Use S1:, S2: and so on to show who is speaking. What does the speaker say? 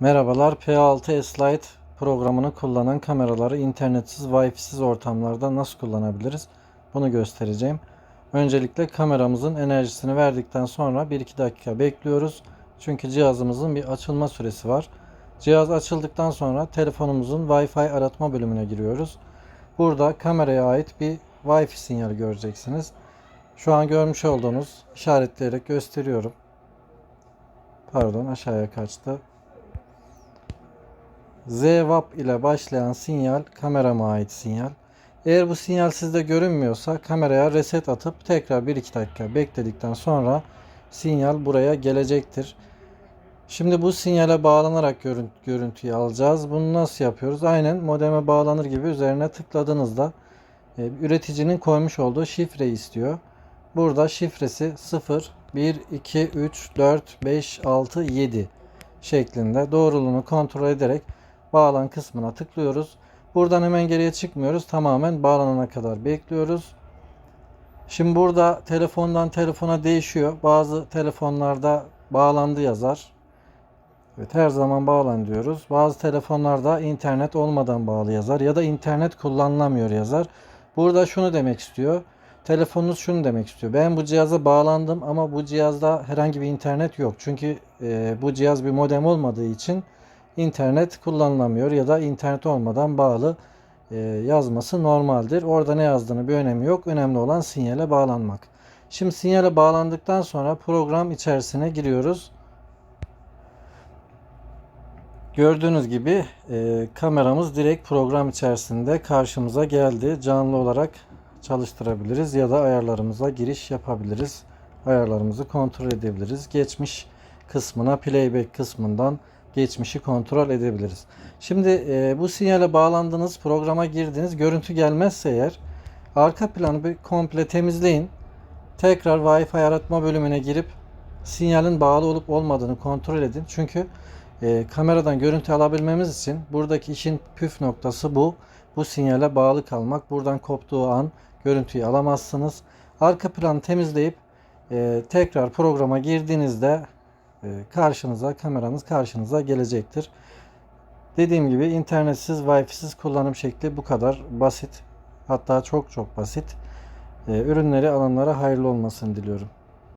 S1: Merhabalar, P6 S-Lite programını kullanan kameraları internetsiz, Wi-Fi'siz ortamlarda nasıl kullanabiliriz? Bunu göstereceğim. Öncelikle kameramızın enerjisini verdikten sonra 1-2 dakika bekliyoruz. Çünkü cihazımızın bir açılma süresi var. Cihaz açıldıktan sonra telefonumuzun Wi-Fi aratma bölümüne giriyoruz. Burada kameraya ait bir Wi-Fi sinyali göreceksiniz. Şu an görmüş olduğunuz işaretleyerek gösteriyorum. Pardon aşağıya kaçtı. ZWAP ile başlayan sinyal kamerama ait sinyal. Eğer bu sinyal sizde görünmüyorsa kameraya reset atıp tekrar 1-2 dakika bekledikten sonra sinyal buraya gelecektir. Şimdi bu sinyale bağlanarak görüntü, görüntüyü alacağız. Bunu nasıl yapıyoruz? Aynen modeme bağlanır gibi üzerine tıkladığınızda e, üreticinin koymuş olduğu şifreyi istiyor. Burada şifresi 0, 1, 2, 3, 4, 5, 6, 7 şeklinde doğruluğunu kontrol ederek bağlan kısmına tıklıyoruz. Buradan hemen geriye çıkmıyoruz. Tamamen bağlanana kadar bekliyoruz. Şimdi burada telefondan telefona değişiyor. Bazı telefonlarda bağlandı yazar. Evet her zaman bağlan diyoruz. Bazı telefonlarda internet olmadan bağlı yazar ya da internet kullanılamıyor yazar. Burada şunu demek istiyor. Telefonunuz şunu demek istiyor. Ben bu cihaza bağlandım ama bu cihazda herhangi bir internet yok. Çünkü e, bu cihaz bir modem olmadığı için internet kullanılamıyor ya da internet olmadan bağlı e, yazması normaldir. Orada ne yazdığını bir önemi yok. Önemli olan sinyale bağlanmak. Şimdi sinyale bağlandıktan sonra program içerisine giriyoruz. Gördüğünüz gibi e, kameramız direkt program içerisinde karşımıza geldi. Canlı olarak çalıştırabiliriz ya da ayarlarımıza giriş yapabiliriz. Ayarlarımızı kontrol edebiliriz. Geçmiş kısmına playback kısmından geçmişi kontrol edebiliriz. Şimdi e, bu sinyale bağlandınız, programa girdiniz. Görüntü gelmezse eğer arka planı bir komple temizleyin. Tekrar Wi-Fi aratma bölümüne girip sinyalin bağlı olup olmadığını kontrol edin. Çünkü e, kameradan görüntü alabilmemiz için buradaki işin püf noktası bu. Bu sinyale bağlı kalmak. Buradan koptuğu an görüntüyü alamazsınız. Arka planı temizleyip e, tekrar programa girdiğinizde karşınıza kameranız karşınıza gelecektir. Dediğim gibi internetsiz, Wi-Fi'siz kullanım şekli bu kadar basit. Hatta çok çok basit. E, ürünleri alanlara hayırlı olmasını diliyorum.